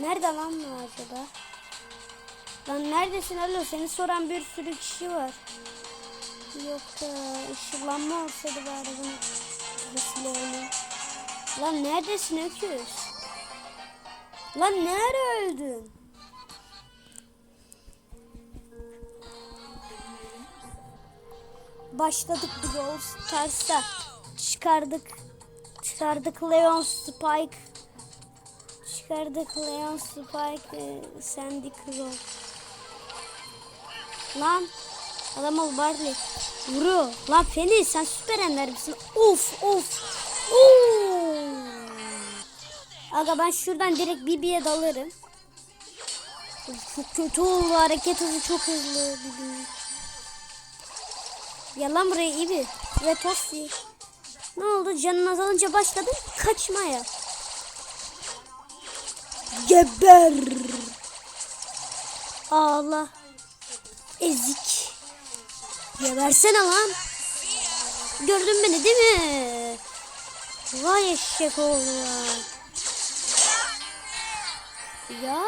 Nerede lan bu acaba? Lan neredesin alo seni soran bir sürü kişi var. Yok da ışınlanma olsaydı bari bunu. Lan neredesin öküz? Lan nerede öldün? Başladık Brawl Stars'a. Çıkardık. Çıkardık Leon Spike. Çıkardık Leon Spike. e, Sandy Crow. Lan. Adam ol Barley. Vuru. Lan Feni sen süper ender misin? Of of. Oo. Aga ben şuradan direkt Bibi'ye dalarım. Çok kötü oldu hareket hızı çok hızlı Bibi. Ya lan buraya İbi ve Tosti. Ne oldu canın azalınca başladın kaçmaya. Geber. Ağla. Ezik. Gebersene lan. Gördün beni değil mi? Vay eşek oğlu. Ya.